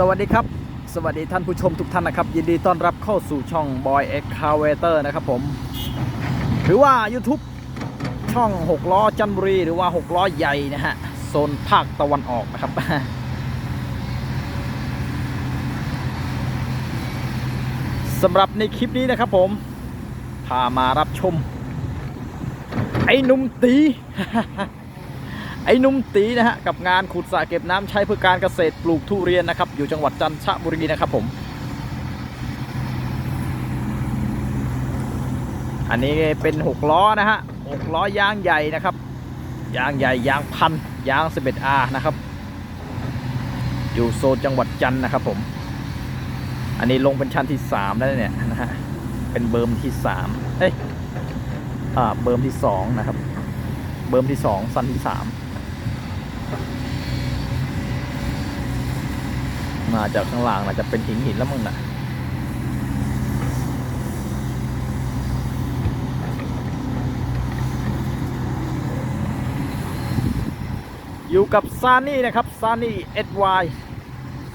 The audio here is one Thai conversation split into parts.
สวัสดีครับ สวัสดีท่านผู้ชมทุกท่านนะครับ ยินดีต้อนรับเข้าสู่ช่อง Boy e x c a v a t o r นะครับผม หรือว่า YouTube ช่อง 6 ล้อจันบุรี หรือว่า 6 ล้อใหญ่นะฮะ โซนภาคตะวันออกนะครับ สำหรับในคลิปนี้นะครับผม พามารับชม ไอ้หนุ่มตี ไอ้นุ่มตีนะฮะกับงานขุดสระเก็บน้ำใช้เพื่อการเกษตรปลูกทุเรียนนะครับ อยู่จังหวัดจันทบุรีนะครับผม อันนี้เป็นหกล้อนะฮะหกล้อยางใหญ่นะครับ ยางใหญ่ยางพันยาง 11R นะครับ อยู่โซนจังหวัดจันทร์นะครับผม อันนี้ลงเป็นชั้นที่ 3 แล้วเนี่ยนะฮะเป็นเบิร์มที่3เอ้ยอ่าเบิร์มที่ 2 นะครับเบิร์มที่2สั้นที่3มาจากข้างล่างน่าจะเป็นหินหินแล้วมึงน่ะอยู่กับซานี่นะครับซานี่ SY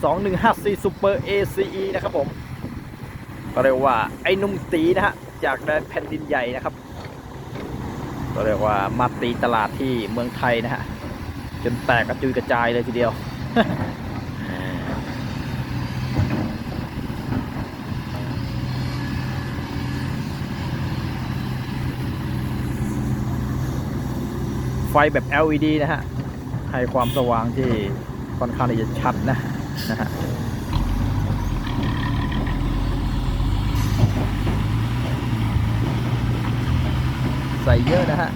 2154 Super ACE นะครับผมก็เรียกว่าไอ้นุ่มตีนะฮะ จากแดนแผ่นดินใหญ่นะครับก็เรียกว่ามาตีตลาดที่เมืองไทยนะฮะ จนแตกกระจุยกระจายเลยทีเดียว ไฟแบบ LED นะฮะ ให้ความสว่างที่ค่อนข้างจะชัดนะนะฮะใส่เยอะนะฮะ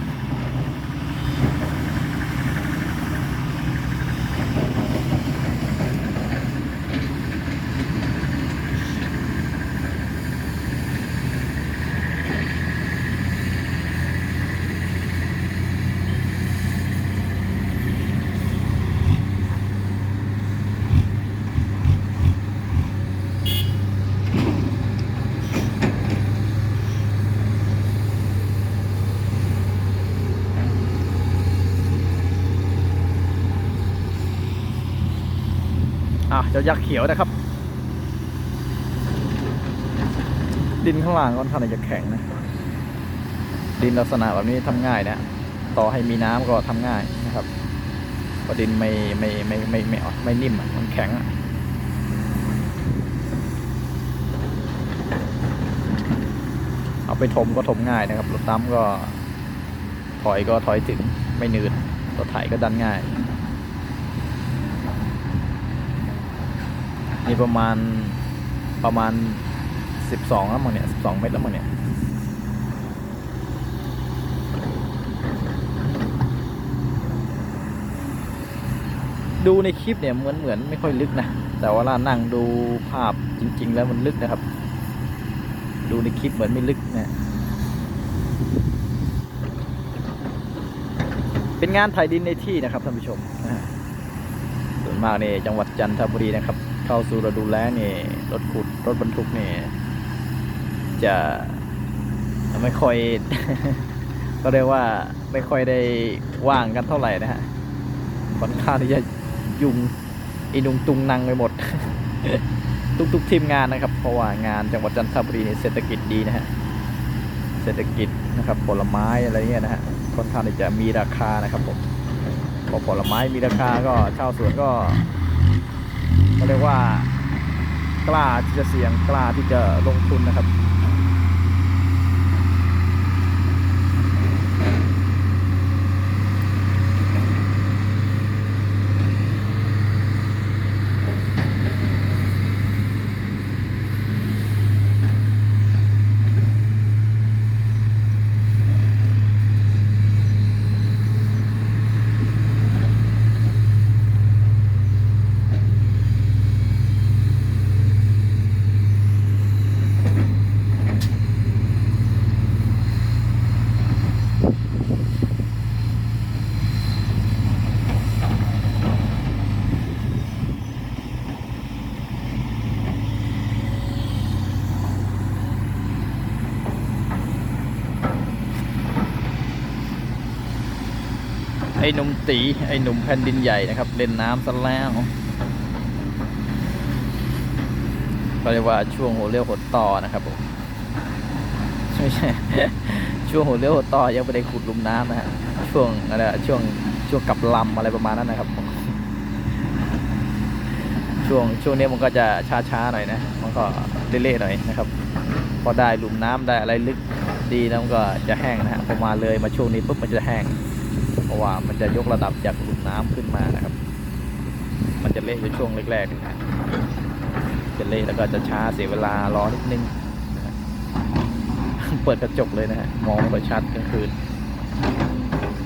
จ้ายักษ์เขียวนะครับ ดินข้างล่างค่อนข้างจะแข็งนะ ดินลักษณะแบบนี้ทำง่ายนะ ต่อให้มีน้ำก็ทำง่ายนะครับเพราะดินไม่ไม่ไม่ไม่ไม่อ่อนไม่นิ่มอะมันแข็งอะเอาไปถมก็ถมง่ายนะครับรถตั้มก็ถอยก็ถอยถึงไม่นืดรถไถก็ดันง่าย นี่ประมาณประมาณสิบสองแล้วมั้งเนี่ยสิบสองเมตรแล้วมั้งเนี่ยดูในคลิปเนี่ยเหมือนเหมือนไม่ค่อยลึกนะ แต่ว่านั่งดูภาพจริง ๆ แล้วมันลึกนะครับ ดูในคลิปเหมือนไม่ลึกนะเป็นงานถ่ายดินในที่นะครับท่านผู้ชมส่วนมากเนี่ยจังหวัดจันทบุรีนะครับ เข้าสู่ฤดูแล้งนี่รถขุดรถบรรทุกนี่จะไม่ค่อย ก็เรียกว่าไม่ค่อยได้ว่างกันเท่าไหร่นะฮะค่อนข้างที่จะยุงอีนุงตุงนังไปหมด ทุกๆทีมงานนะครับ เพราะว่างานจังหวัดจันทบุรีนี่เศรษฐกิจดีนะฮะเศรษฐกิจนะครับผลไม้อะไรเงี้ยนะฮะค่อนข้างที่จะมีราคานะครับผมพอผลไม้มีราคาก็ชาวสวนก็ เขาเรียกว่ากล้าที่จะเสี่ยงกล้าที่จะลงทุนนะครับ ไอ้หนุ่มตีไอ้หนุ่มแผ่นดินใหญ่นะครับ เล่นน้ำซะแล้วเขาเรียกว่าช่วงหัวเรียวหัวต่อนะครับผมไม่ใช่ช่วงหัวเรียวหัวต่อยังไม่ได้ขุดลุมน้ำนะฮะช่วงอะไรช่วงช่วงกับลำอะไรประมาณนั้นนะครับ ช่วงช่วงนี้มันก็จะช้าๆหน่อยนะมันก็เละๆหน่อยนะครับพอได้ลุมน้ำได้อะไรลึกดีแล้วมันก็จะแห้งนะฮะพอมาเลยมาช่วงนี้ปุ๊บมันจะแห้ง เพราะว่ามันจะยกระดับจากหลุมน้ำขึ้นมานะครับ มันจะเละในช่วงแรกๆนะฮะจะเละแล้วก็จะช้าเสียเวลารอนิดนึง เปิดกระจกเลยนะฮะมองไม่ค่อยชัดกลางคืน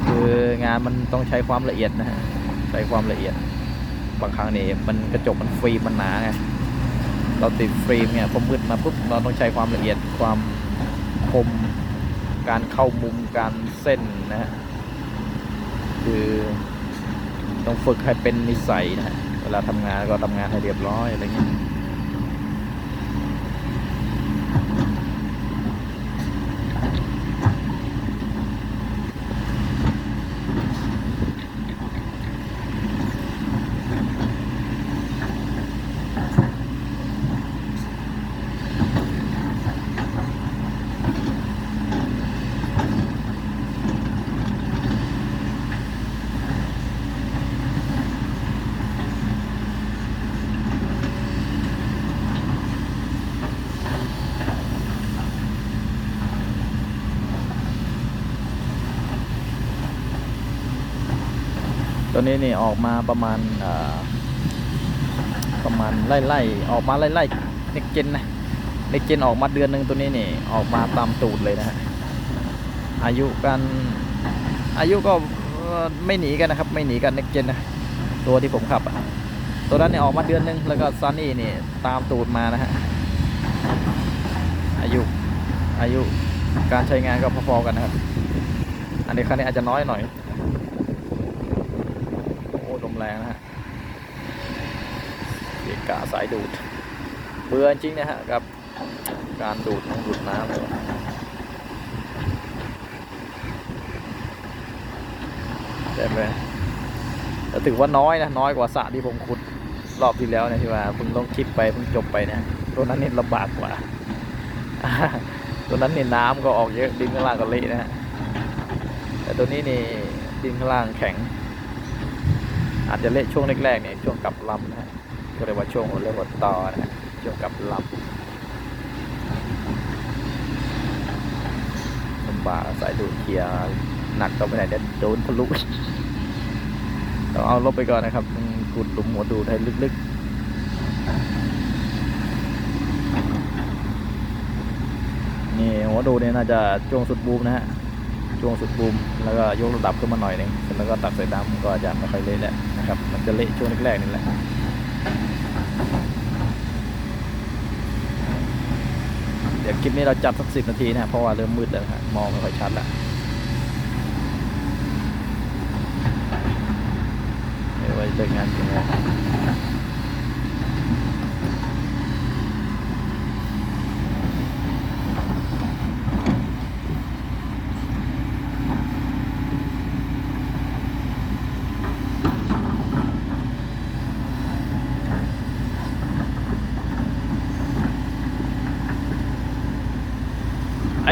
คืองานมันต้องใช้ความละเอียดนะฮะใช้ความละเอียด บางครั้งนี่มันกระจกมันฟิล์มมันหนาไงเราติดฟิล์มเนี่ยพอมืดมาปุ๊บเราต้องใช้ความละเอียดความคมการเข้ามุมการเส้นนะฮะ คือต้องฝึกให้เป็นนิสัยนะฮะเวลาทำงานก็ทำงานให้เรียบร้อยอะไรเงี้ย ตัวนี้นี่ออกมาประมาณประมาณไล่ไล่ๆออกมาไล่ไล่เน็กนนะเน็กเจนออกมาเดือนหนึ่งตัวนี้นี่ออกมาตามตูดเลยนะฮะอายุกันอายุก็ไม่หนีกันนะครับ ไม่หนีกันเน็กเจนนะตัวที่ผมขับอะตัวนั้นเนี่ยออกมาเดือนหนึ่งแล้วก็ซันนี่นี่ตามตูดมานะฮะอายุอายุการใช้งานก็พอๆกันนะครับ อันนี้คันนี้อาจจะน้อยหน่อย แรงนะฮะเกะกะสายดูดเบื่อจริงนะฮะกับการดูดของดูดน้ำเลยใช่ไหมแต่ถือว่าน้อยนะน้อยกว่าสระที่ผมขุดรอบที่แล้วนะที่ว่าเพิ่งลงคลิปไปเพิ่งจบไปเนะตัวนั้นเนี่ยลำบากกว่าตัวนั้นเนี่ยน้ำก็ออกเยอะดินข้างล่างก็เละนะฮะแต่ตัวนี้นี่ดินข้างล่างแข็ง อาจจะเละช่วงแรกๆเนี่ยช่วงกลับลำนะฮะก็เรียกว่าช่วงหัวเรือหัวต่อนะฮะช่วงกลับลำลำบากสายดูดเคียร์หนักต่อไปไหนเดี๋ยวโดนทะลุต้องเอาลบไปก่อนนะครับกุดหลุมหัวดูดให้ลึกๆ นี่หัวดูเนี่ยน่าจะช่วงสุดบูมนะฮะช่วงสุดบูมแล้วก็ยกระดับขึ้นมาหน่อยหนึงแล้วก็ตักใส่น้ำก็จะไม่ค่อยเละแล้ว นะครับ มันจะเละช่วงแรกๆนี่แหละเดี๋ยวคลิปนี้เราจับสักสิบนาทีนะเพราะว่าเริ่มมืดแล้วนะฮะมองไม่ค่อยชัดแล้วเดี๋ยวไว้เลิกงานจริงแ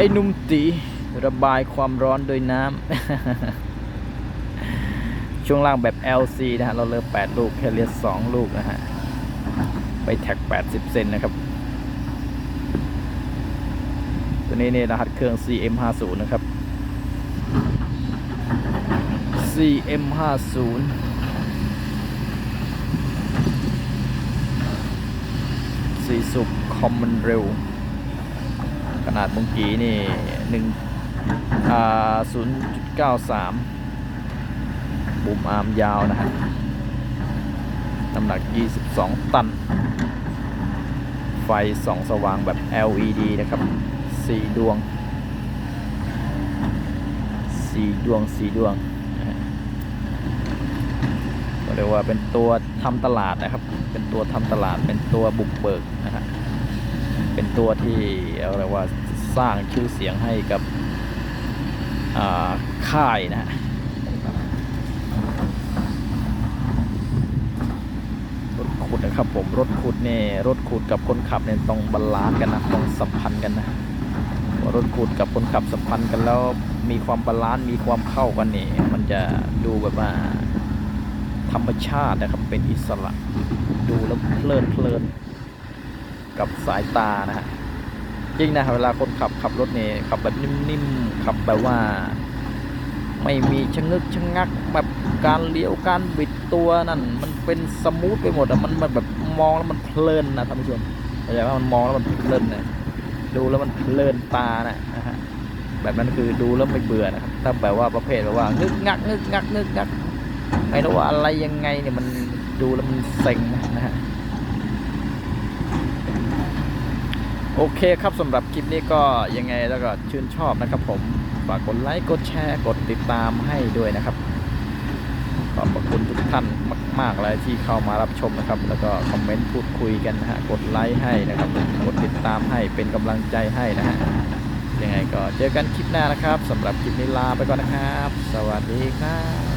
อ้หนุ่มตีระบายความร้อนโดยน้ำ ช่วงล่างแบบ LC นะฮะ เราเริ่ม8ลูก แคเรียส2ลูกนะฮะ ไปแท็ก 80 เซนนะครับ ตัวนี้เนี่ยรหัสเครื่อง CM50 นะครับ CM50 สีสุกคอมมันเร็ว ขนาดมงกีนี่หนึ่งศูนย์จุดเก้าสามบุมอาร์มยาวนะฮะน้ำหนัก 22 ตัน ไฟส่องสว่างแบบ LED นะครับ 4 ดวง 4 ดวง 4 ดวงก็เรียกว่าเป็นตัวทำตลาดนะครับ เป็นตัวทำตลาด เป็นตัวบุกเบิกนะฮะ เป็นตัวที่เรียกว่าสร้างชื่อเสียงให้กับอ่าค่ายนะฮะรถขุดนะครับผมรถขุดเนี่ยรถขุดกับคนขับเนี่ยต้องบาลานซ์กันนะต้องสัมพันธ์กันนะรถขุดกับคนขับสัมพันธ์กันแล้วมีความบาลานซ์มีความเข้ากันเนี่ยมันจะดูแบบว่าธรรมชาตินะครับเป็นอิสระ ดูแล้วเพลินเพลิน กับสายตานะฮะจริงนะเวลาคนขับขับรถเนี่ยขับแบบนิ่มๆขับแบบว่า ไม่มีชะงึกชะงักแบบการเลี้ยวการบิดตัวนั่นมันเป็นสมูทไปหมดอะมันมันแบบมองแล้วมันเพลินนะท่านผู้ชมเข้าใจว่ามันมองแล้วมันเพลินนะดูแล้วมันเพลินตานะนะฮะแบบนั้นคือดูแล้วไม่เบื่อนะครับถ้าแบบว่าประเภทแบบว่างึกงักงึกงักงึกงักไม่รู้ว่าอะไรยังไงเนี่ยมันดูแล้วมันเซ็งนะฮะ โอเคครับสำหรับคลิปนี้ก็ยังไงแล้วก็ชื่นชอบนะครับผมฝากกดไลค์กดแชร์กดติดตามให้ด้วยนะครับขอบคุณทุกท่านมาก ๆ เลยที่เข้ามารับชมนะครับ แล้วก็คอมเมนต์พูดคุยกันนะฮะกดไลค์ให้นะครับ กดติดตามให้เป็นกำลังใจให้นะฮะยังไงก็เจอกันคลิปหน้านะครับสำหรับคลิปนี้ลาไปก่อนนะครับ สวัสดีครับ